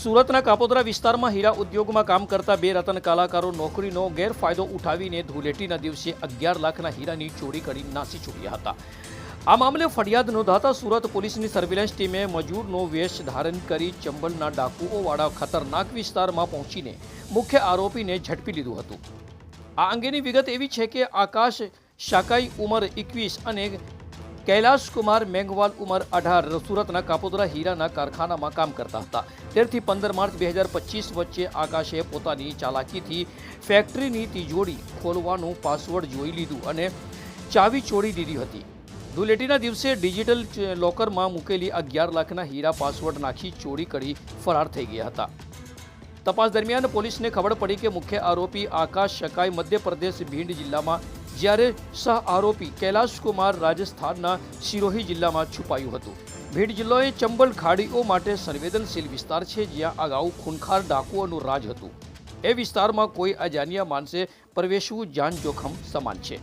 સુરતના કાપોદરા વિસ્તારમાં હીરા ઉદ્યોગમાં કામ કરતા બે રતન કલાકારો નોકરીનો ગેરફાયદો ઉઠાવીને ધૂળેટીના દિવસે અગિયાર લાખના હીરાની ચોરી કરી નાસી છૂટ્યા હતા. આ મામલે ફરિયાદ નોંધાતા સુરત પોલીસની સર્વેલન્સ ટીમે મજૂરનો વેશ ધારણ કરી ચંબલના ડાકુઓવાળા ખતરનાક વિસ્તારમાં પહોંચીને મુખ્ય આરોપીને ઝડપી લીધું હતું. આ અંગેની વિગત એવી છે કે આકાશ શાકાઈ ઉંમર એકવીસ અને કૈલાશ કુમાર મેંગવાલ ઉંમર અઢાર સુરતના કાપોદરા હીરાના કારખાનામાં કામ કરતા હતા. તેરથી પંદર માર્ચ બે હજાર પચીસ વચ્ચે આકાશે પોતાની ચાલાકીથી ફેક્ટરીની તિજોરી ખોલવાનું પાસવર્ડ જોઈ લીધું અને ચાવી ચોરી દીધી હતી. ધૂલેટીના દિવસે ડિજિટલ લોકરમાં મૂકેલી અગિયાર લાખના હીરા પાસવર્ડ નાખી ચોરી કરી ફરાર થઈ ગયા હતા. તપાસ દરમિયાન પોલીસને ખબર પડી કે મુખ્ય આરોપી આકાશ શકાઈ મધ્યપ્રદેશ, ભીંડ જિલ્લામાં જ્યારે સહ આરોપી કૈલાશકુમાર રાજસ્થાનના સિરોહી જિલ્લામાં છુપાયું હતું. ભીડ જિલ્લો એ ચંબલ ખાડીઓ માટે સંવેદનશીલ વિસ્તાર છે, જ્યાં અગાઉ ખૂનખાર ડાકુઓનું રાજ હતું. એ વિસ્તારમાં કોઈ અજાણ્યા માણસે પ્રવેશવું જાન જોખમ સમાન છે.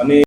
અને